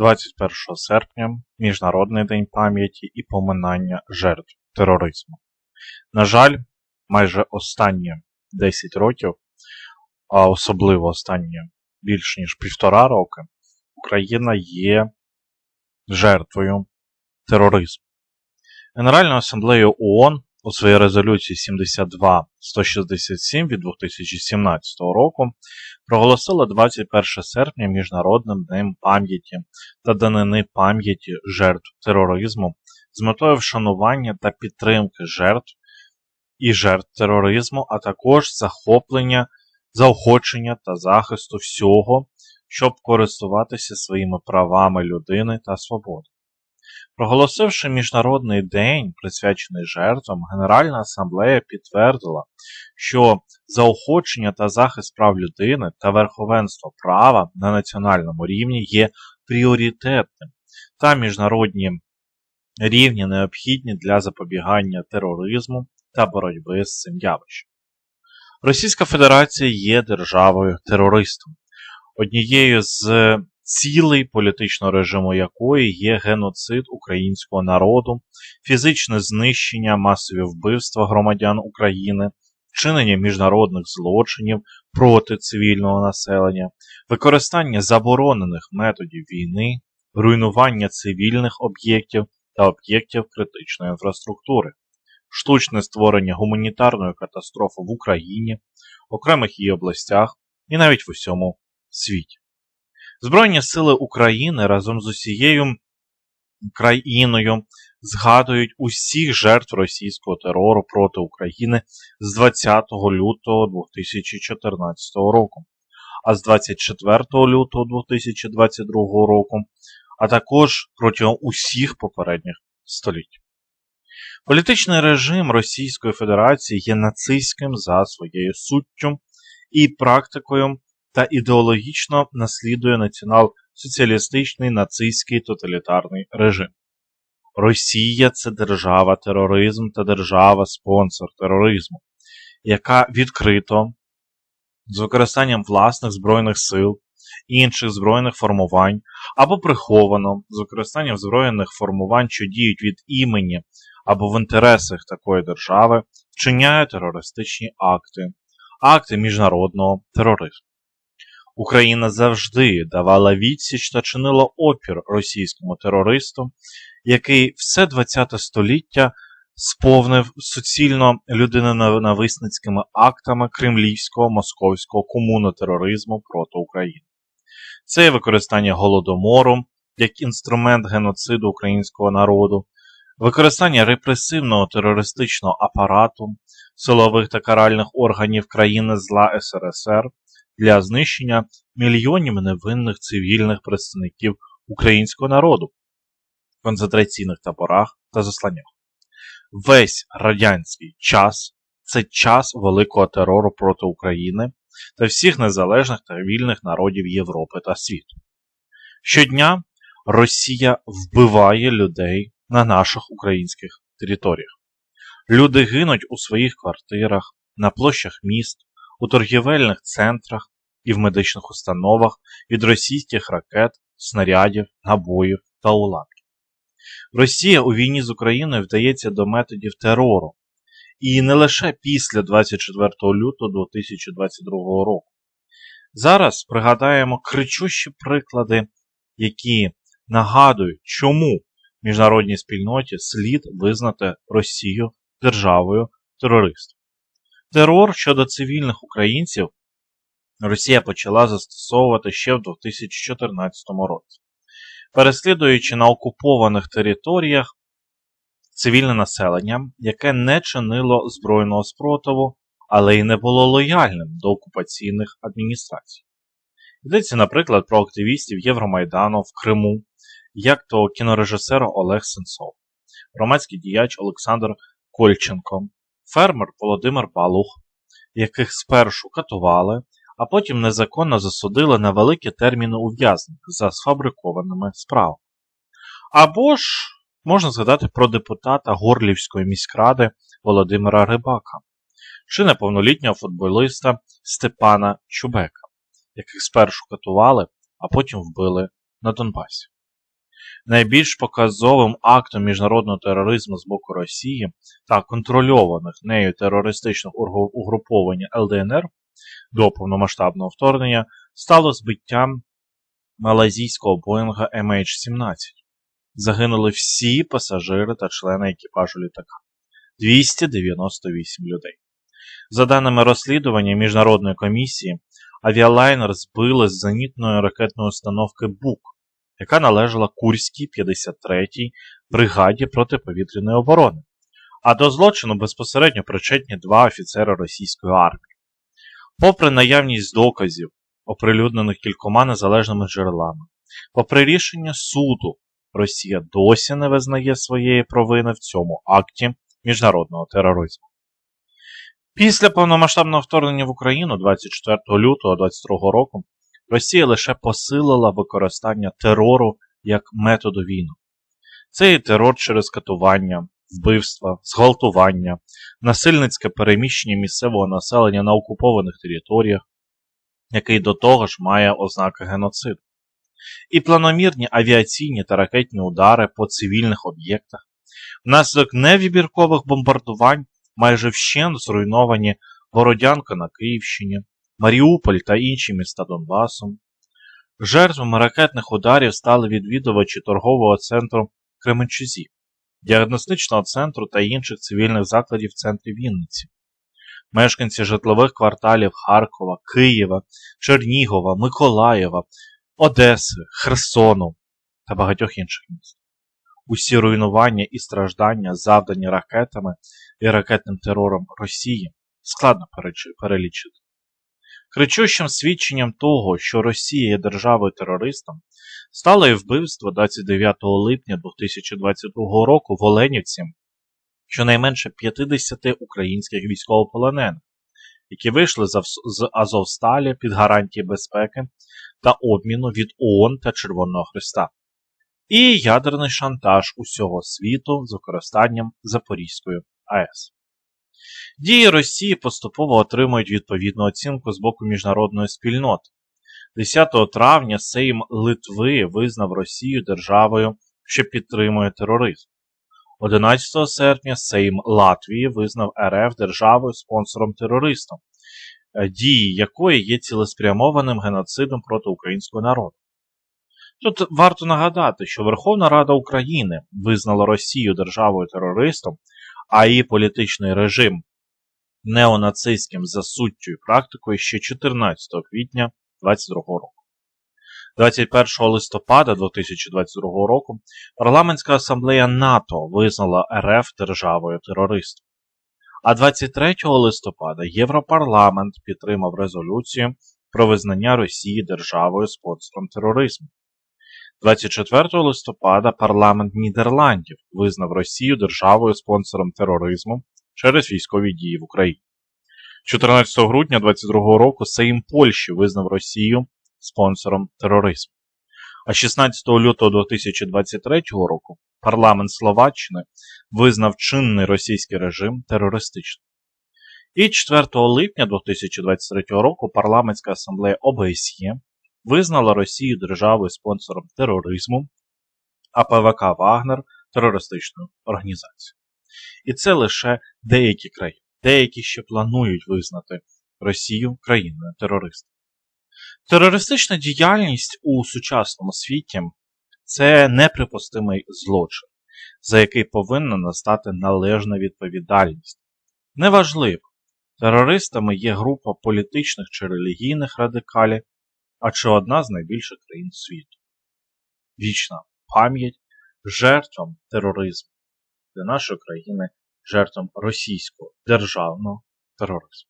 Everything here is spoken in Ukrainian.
21 серпня Міжнародний день пам'яті і поминання жертв тероризму. На жаль, майже останні 10 років, а особливо останні більш ніж півтора роки, Україна є жертвою тероризму. Генеральна асамблея ООН у своїй резолюції 72-167 від 2017 року проголосила 21 серпня Міжнародним днем пам'яті та данини пам'яті жертв тероризму з метою вшанування та підтримки жертв і жертв тероризму, а також захоплення, заохочення та захисту всього, щоб користуватися своїми правами людини та свободи. Проголосивши Міжнародний день, присвячений жертвам, Генеральна асамблея підтвердила, що заохочення та захист прав людини та верховенство права на національному рівні є пріоритетним та міжнародні рівні необхідні для запобігання тероризму та боротьби з цим явищем. Російська Федерація є державою терористом. Однією з цілей політичного режиму якої є геноцид українського народу, фізичне знищення, масові вбивства громадян України, вчинення міжнародних злочинів проти цивільного населення, використання заборонених методів війни, руйнування цивільних об'єктів та об'єктів критичної інфраструктури, штучне створення гуманітарної катастрофи в Україні, окремих її областях і навіть в усьому світі. Збройні сили України разом з усією країною згадують усіх жертв російського терору проти України з 20 лютого 2014 року, а з 24 лютого 2022 року, а також протягом усіх попередніх століть. Політичний режим Російської Федерації є нацистським за своєю суттю і практикою та ідеологічно наслідує націонал-соціалістичний нацистський тоталітарний режим. Росія це держава тероризм та держава-спонсор тероризму, яка відкрито з використанням власних збройних сил, інших збройних формувань або приховано з використанням збройних формувань, що діють від імені або в інтересах такої держави, вчиняє терористичні акти, акти міжнародного тероризму. Україна завжди давала відсіч та чинила опір російському терористу, який все ХХ століття сповнив суцільно людиноненависницькими актами кремлівського московського комунотероризму проти України. Це використання голодомору як інструмент геноциду українського народу, використання репресивного терористичного апарату, силових та каральних органів країни зла СРСР для знищення мільйонів невинних цивільних представників українського народу в концентраційних таборах та засланнях. Весь радянський час це час великого терору проти України та всіх незалежних та вільних народів Європи та світу. Щодня Росія вбиває людей на наших українських територіях. Люди гинуть у своїх квартирах, на площах міст, у торгівельних центрах і в медичних установах від російських ракет, снарядів, набоїв та уламків. Росія у війні з Україною вдається до методів терору. І не лише після 24 лютого 2022 року. Зараз пригадаємо кричущі приклади, які нагадують, чому міжнародній спільноті слід визнати Росію державою терористів. Терор щодо цивільних українців Росія почала застосовувати ще в 2014 році, переслідуючи на окупованих територіях цивільне населення, яке не чинило збройного спротиву, але й не було лояльним до окупаційних адміністрацій. Йдеться, наприклад, про активістів Євромайдану в Криму, як то кінорежисер Олег Сенцов, громадський діяч Олександр Кольченко, фермер Володимир Балух, яких спершу катували, а потім незаконно засудили на великі терміни ув'язнення за сфабрикованими справами. Або ж можна згадати про депутата Горлівської міськради Володимира Рибака чи неповнолітнього футболіста Степана Чубека, яких спершу катували, а потім вбили на Донбасі. Найбільш показовим актом міжнародного тероризму з боку Росії та контрольованих нею терористичних угруповань ЛДНР до повномасштабного вторгнення стало збиття малазійського Боїнга MH17. Загинули всі пасажири та члени екіпажу літака 298 людей. За даними розслідування Міжнародної комісії, авіалайнер збили з зенітної ракетної установки БУК, яка належала Курській 53-й бригаді протиповітряної оборони. А до злочину безпосередньо причетні два офіцери російської армії. Попри наявність доказів, оприлюднених кількома незалежними джерелами, попри рішення суду, Росія досі не визнає своєї провини в цьому акті міжнародного тероризму. Після повномасштабного вторгнення в Україну 24 лютого 2022 року Росія лише посилила використання терору як методу війни. Це і терор через катування, вбивства, зґвалтування, насильницьке переміщення місцевого населення на окупованих територіях, який до того ж має ознаки геноциду, і планомірні авіаційні та ракетні удари по цивільних об'єктах, внаслідок невибіркових бомбардувань майже вщент зруйновані Бородянка на Київщині, Маріуполь та інші міста Донбасу. Жертвами ракетних ударів стали відвідувачі торгового центру Кременчузі, діагностичного центру та інших цивільних закладів в центрі Вінниці, мешканці житлових кварталів Харкова, Києва, Чернігова, Миколаєва, Одеси, Херсону та багатьох інших міст. Усі руйнування і страждання, завдані ракетами і ракетним терором Росії, складно перелічити. Кричущим свідченням того, що Росія є державою терористом, стало і вбивство 29 липня 2022 року в Оленівці щонайменше 50 українських військовополонених, які вийшли з Азовсталі під гарантії безпеки та обміну від ООН та Червоного Христа, і ядерний шантаж усього світу з використанням Запорізької АЕС. Дії Росії поступово отримують відповідну оцінку з боку міжнародної спільноти. 10 травня Сейм Литви визнав Росію державою, що підтримує тероризм. 11 серпня Сейм Латвії визнав РФ державою спонсором терористом, е, дії якої є цілеспрямованим геноцидом проти українського народу. Тут варто нагадати, що Верховна Рада України визнала Росію державою терористом, а її політичний режим неонацистським за суттю і практикою ще 14 квітня 2022 року. 21 листопада 2022 року Парламентська асамблея НАТО визнала РФ державою терористом. А 23 листопада Європарламент підтримав резолюцію про визнання Росії державою спонсором тероризму. 24 листопада парламент Нідерландів визнав Росію державою спонсором тероризму через військові дії в Україні. 14 грудня 2022 року Сейм Польщі визнав Росію спонсором тероризму. А 16 лютого 2023 року парламент Словаччини визнав чинний російський режим терористичним. І 4 липня 2023 року парламентська асамблея ОБСЄ визнала Росію державою спонсором тероризму, а ПВК Вагнер терористичною організацією. І це лише деякі країни, деякі ще планують визнати Росію країною терористом. Терористична діяльність у сучасному світі це неприпустимий злочин, за який повинна настати належна відповідальність. Неважливо, терористами є група політичних чи релігійних радикалів, а чи одна з найбільших країн світу. Вічна пам'ять жертвам тероризму для нашої країни жертвам російського державного тероризму.